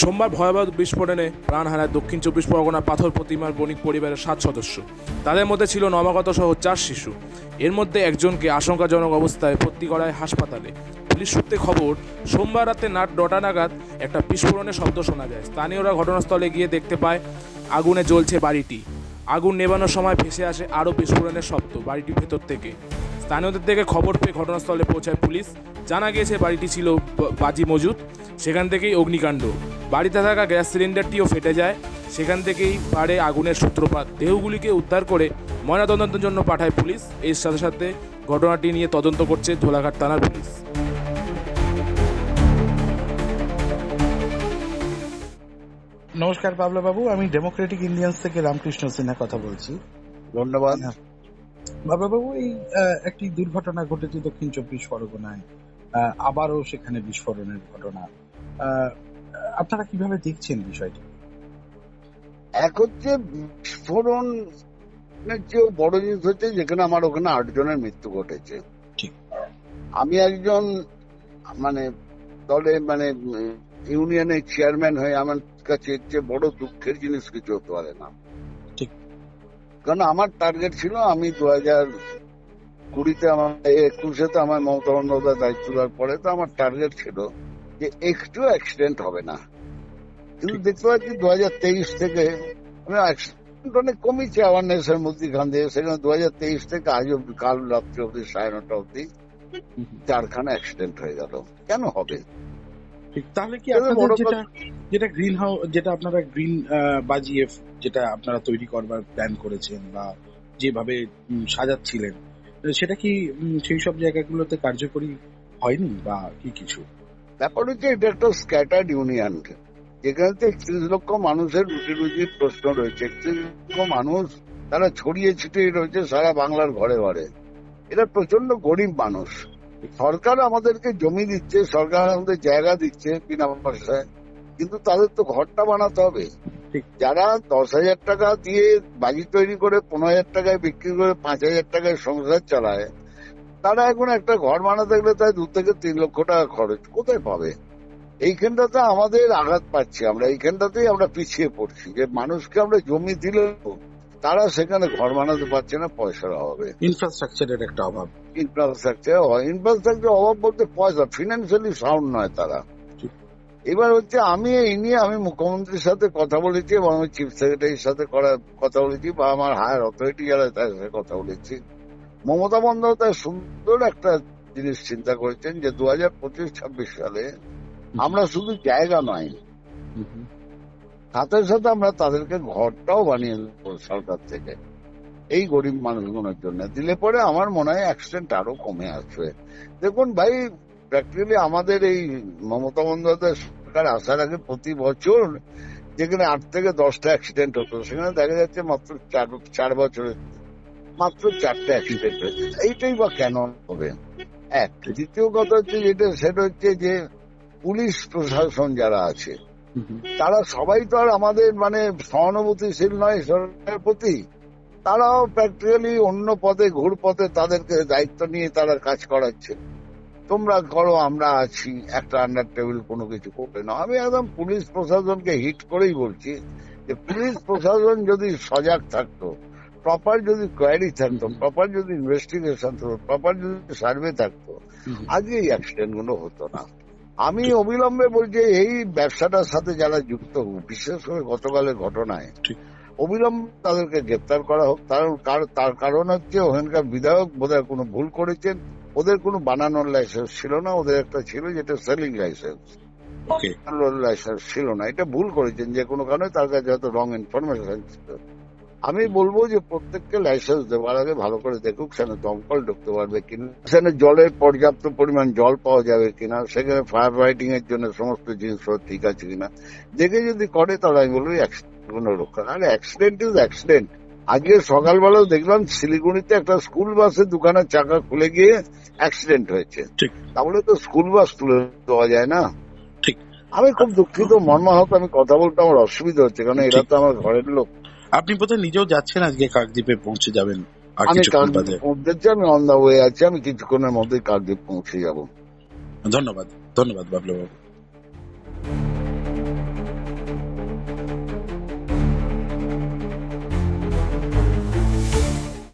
সোমবার ভয়াবহ বিস্ফোরণে প্রাণ হারায় দক্ষিণ চব্বিশ পরগনার পাথর প্রতিমার বণিক পরিবারের সাত সদস্য। তাদের মধ্যে ছিল নবাগত সহ চার শিশু। এর মধ্যে একজনকে আশঙ্কাজনক অবস্থায় ভর্তি করায় হাসপাতালে। পুলিশ সূত্রে খবর, সোমবার রাতে নাট নটা নাগাদ একটা বিস্ফোরণের শব্দ শোনা যায়। স্থানীয়রা ঘটনাস্থলে গিয়ে দেখতে পায়, আগুনে জ্বলছে বাড়িটি। আগুন নেভানোর সময় ভেসে আসে আরও বিস্ফোরণের শব্দ বাড়িটির ভেতর থেকে। স্থানীয়দের থেকে খবর পেয়ে ঘটনাস্থলে পৌঁছায় পুলিশ। জানা গিয়েছে বাড়িটি ছিল বাজি মজুদ সেখান থেকেই অগ্নিকাণ্ড। বাড়িতে থাকা গ্যাস সিলিন্ডারটিও ফেটে যায়। সেখান থেকেই পারে আগুনের সূত্রপাত। দেহগুলিকে উদ্ধার করে ময়নাতদন্তের জন্য পাঠায় পুলিশ। এর সাথে সাথে ঘটনাটি নিয়ে তদন্ত করছে ধোলাঘাট থানার পুলিশ। নমস্কার পাবলা বাবু। আমি ডেমোক্রেটিক ইন্ডিয়ান্স থেকে রামকৃষ্ণ সিনহা কথা বলছি। ধন্যবাদ। বাবলা বাবু এই একটি দুর্ঘটনা ঘটেছে দক্ষিণ চব্বিশ পরগনায় আবারও সেখানে বিস্ফোরণের ঘটনা আপনারা কীভাবে দেখছেন বিষয়টি এক হচ্ছে বিস্ফোরণ চেয়েও বড় জিনিস হচ্ছে যেখানে আমার ওখানে আট জনের মৃত্যু ঘটেছে ঠিক। আমি একজন মানে দলে মানে ইউনিয়নের চেয়ারম্যান হয়ে আমার কাছে বড় দুঃখের জিনিস কিছু হতে পারে না। কারণ আমার টার্গেট ছিল আমি দু হাজার কুড়িতে আমার একুশে তো আমার মমতা বন্দ্যোপাধ্যায় দায়িত্ব দেওয়ার পরে তো আমার টার্গেট ছিল যে একটু অ্যাক্সিডেন্ট হবে না। কিন্তু দেখতে পাচ্ছি দু হাজার তেইশ থেকে আমি অ্যাক্সিডেন্ট অনেক কমেছে অ্যাওয়ারনেস এর মধ্যে খান দিয়ে। সেখানে দু হাজার তেইশ থেকে আজ অব্দি কাল রাত্রি অব্দি সাড়ে নটা অব্দি চারখানা অ্যাক্সিডেন্ট হয়ে গেল। কেন হবে? তাহলে কি আপনাদের যেটা যেটা গ্রিন হাউস যেটা আপনারা গ্রিন বাজিয়ে যেটা আপনারা তৈরি করবার প্ল্যান করেছেন বা যেভাবে সাজাচ্ছিলেন সেটা কি সেই সব জায়গাগুলোতে কার্যকরী হয়নি বা কি কিছু? ব্যাপার হচ্ছে এটা একটা স্ক্যাটার্ড ইউনিয়ন যেখানে তো একত্রিশ লক্ষ মানুষের রুটি রুজির প্রশ্ন রয়েছে। একত্রিশ লক্ষ মানুষ তারা ছড়িয়ে ছিটিয়ে রয়েছে সারা বাংলার ঘরে ঘরে। এরা প্রচণ্ড গরিব মানুষ। সরকার আমাদেরকে জমি দিচ্ছে সরকার আমাদের জায়গা দিচ্ছে বিনা পয়সায় কিন্তু তাদের তো ঘরটা বানাতে হবে। যারা দশ হাজার টাকা দিয়ে বাজি তৈরি করে পনেরো হাজার টাকায় বিক্রি করে পাঁচ হাজার টাকায় সংসার চালায় তারা এখন একটা ঘর বানাতে গেলে তাই দু থেকে তিন লক্ষ টাকা খরচ কোথায় পাবে? এইখানটাতে আমাদের আঘাত পাচ্ছি আমরা। এইখানটাতেই আমরা পিছিয়ে পড়ছি যে মানুষকে আমরা জমি দিলে তারা সেখানে ঘর বানাতে পারছে না পয়সার অভাবে। ইনফ্রাস্ট্রাকচারের একটা অভাব। ইনফ্রাস্ট্রাকচার ইনফ্রাস্ট্রাকচার অভাব বলতে পয়সা ফিনান্সিয়ালি সাউন্ড নয় তারা। এবার হচ্ছে আমি এই নিয়ে আমি মুখ্যমন্ত্রীর সাথে কথা বলেছি এবং আমি চিফ সেক্রেটারির সাথে করা কথা বলেছি বা আমার হায়ার অথরিটি যারা তার সাথে কথা বলেছি। মমতা বন্দ্যোপাধ্যায় সুন্দর একটা জিনিস চিন্তা করেছেন যে দু হাজার পঁচিশ ছাব্বিশ সালে আমরা শুধু জায়গা নয় সাথে সাথে আমরা তাদেরকে ঘরটাও বানিয়ে দেবো সরকার থেকে। এই গরিব মানুষগুলোর জন্য। দিলে পরে আমার মনে হয় অ্যাক্সিডেন্ট আরও কমে আসবে। দেখুন ভাই প্র্যাকটিক্যালি আমাদের এই মমতা বন্দ্যোপাধ্যায় সরকার আসার আগে প্রতি বছর যেখানে আট থেকে দশটা অ্যাক্সিডেন্ট হতো, সেখানে দেখা যাচ্ছে মাত্র চার চার বছরে মাত্র চারটে অ্যাক্সিডেন্ট হয়েছে। এইটাই বা কেন হবে? এক, দ্বিতীয় কথা হচ্ছে যেটা, সেটা হচ্ছে যে পুলিশ প্রশাসন যারা আছে তারা সবাই তো আর আমাদের মানে সহানুভূতিশীল নয় সরকারের প্রতি। তারাও প্র্যাকটিক্যালি অন্য পদে ঘুর পথে তাদেরকে দায়িত্ব নিয়ে তারা কাজ করাচ্ছে। তোমরা করো আমরা আছি একটা আন্ডার টেবিল কোনো কিছু করবে না। আমি একদম পুলিশ প্রশাসনকে হিট করেই বলছি যে পুলিশ প্রশাসন যদি সজাগ থাকতো প্রপার যদি কোয়ারি থাকতো প্রপার যদি ইনভেস্টিগেশন থাকতো প্রপার যদি সার্ভে থাকতো আজকে এই অ্যাক্সিডেন্টগুলো হতো না। আমি অবিলম্বে বলছি এই ব্যবসাটার সাথে যারা যুক্ত বিশেষ করে গতকালের ঘটনায়। অবিলম্বে তাদেরকে গ্রেপ্তার করা হোক। তার তার কারণ হচ্ছে ওখানকার বিধায়ক বোধহয় কোনো ভুল করেছেন। ওদের কোনো বানানোর লাইসেন্স ছিল না ওদের একটা ছিল যেটা সেলিং লাইসেন্স লাইসেন্স ছিল না। এটা ভুল করেছেন যে কোনো কারণে তার কাছে হয়তো রং ইনফরমেশন ছিল। আমি বলব যে প্রত্যেককে লাইসেন্স দেওয়ার আগে ভালো করে দেখুক সেখানে দমকল ঢুকতে পারবে কিনা। সেখানে জলের পর্যাপ্ত পরিমাণ জল পাওয়া যাবে কিনা সেখানে ফায়ার ফাইটিং এর জন্য সমস্ত জিনিস ঠিক আছে কিনা। দেখে যদি করে তাহলে আমি বলব কোনো রক্ষা আর অ্যাক্সিডেন্ট ইজ অ্যাক্সিডেন্ট আজকে সকালবেলাও দেখলাম শিলিগুড়িতে একটা স্কুল বাসে দোকানের চাকা খুলে গিয়ে অ্যাক্সিডেন্ট হয়েছে। তাহলে তো স্কুল বাস তুলে দেওয়া যায় না। ঠিক। আমি খুব দুঃখিত মর্মাহত আমি কথা বলতে আমার অসুবিধা হচ্ছে কারণ এরা তো আমার ঘরের লোক। আপনি বোধহয় নিজেও যাচ্ছেন আজকে কাকদ্বীপে পৌঁছে যাবেন আর কিছুক্ষণ বাদে। আমি অন দা ওয়ে আছি আমি কিছুক্ষণের মধ্যে কাকদ্বীপ পৌঁছে যাব। ধন্যবাদ ধন্যবাদ বাবলু বাবু।